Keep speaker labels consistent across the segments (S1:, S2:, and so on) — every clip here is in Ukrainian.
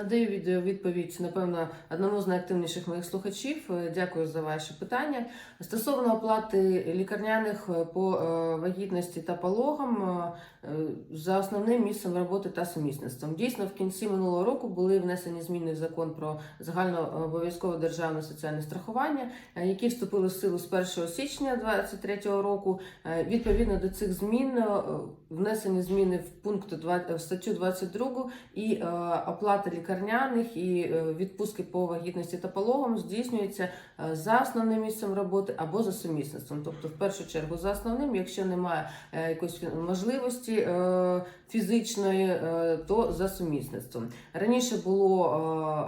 S1: Надаю відео відповідь, напевно, одному з найактивніших моїх слухачів. Е, Дякую за ваші питання. Стосовно оплати лікарняних е, по е, вагітності та пологам за основним місцем роботи та сумісництвом. Дійсно, в кінці минулого року були внесені зміни в закон про загальнообов'язкове державне соціальне страхування, які вступили в силу з 1 січня 2023 року. Відповідно до цих змін внесені зміни в пункт 2, в статтю 22 і оплата лікарняних і е, відпустки по вагітності та пологам здійснюється е, за основним місцем роботи або за сумісництвом. Тобто, в першу чергу за основним, якщо немає е, якоїсь можливості фізичної, то за сумісництвом. Раніше було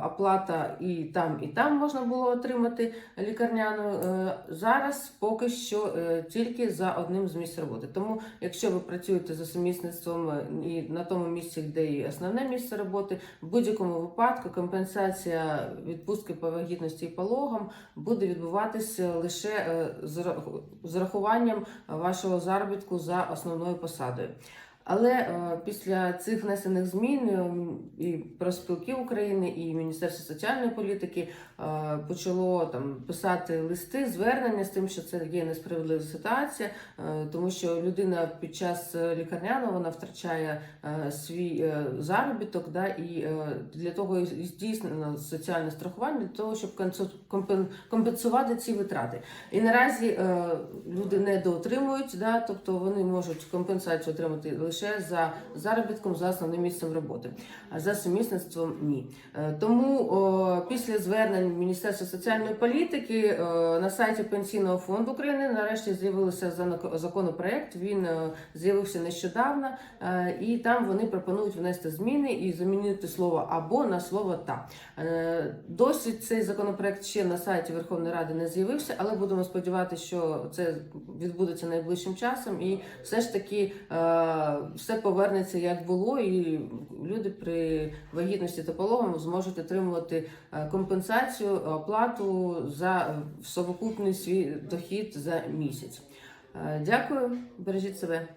S1: оплата і там, і там можна було отримати лікарняну. Зараз поки що тільки за одним з місць роботи. Тому, якщо ви працюєте за сумісництвом і на тому місці, де і основне місце роботи, в будь-якому випадку компенсація відпустки по вагітності і пологам буде відбуватися лише е, з рах- з рахуванням вашого заробітку за основною посадою. Але е, після цих внесених змін е, і профспілки України, і Міністерство соціальної політики е, почало там писати листи, звернення з тим, що це є несправедлива ситуація, тому що людина під час лікарняного вона втрачає свій заробіток, да, і для того і здійснено соціальне страхування для того, щоб компенсувати ці витрати. І наразі люди не доотримують, да, тобто вони можуть компенсацію отримати лише за заробітком за основним місцем роботи, а за сумісництвом ні. Е, Тому після звернень Міністерства соціальної політики е, на сайті Пенсійного фонду України нарешті з'явився законопроект. Він е, з'явився нещодавно, і там вони пропонують внести зміни і замінити слово або на слово та. Досі цей законопроект ще на сайті Верховної Ради не з'явився, але будемо сподіватися, що це відбудеться найближчим часом, і все ж таки все повернеться як було, і люди при вагітності та пологам зможуть отримувати е, компенсацію, оплату за е, совокупний свій дохід за місяць. Е, Дякую, бережіть себе.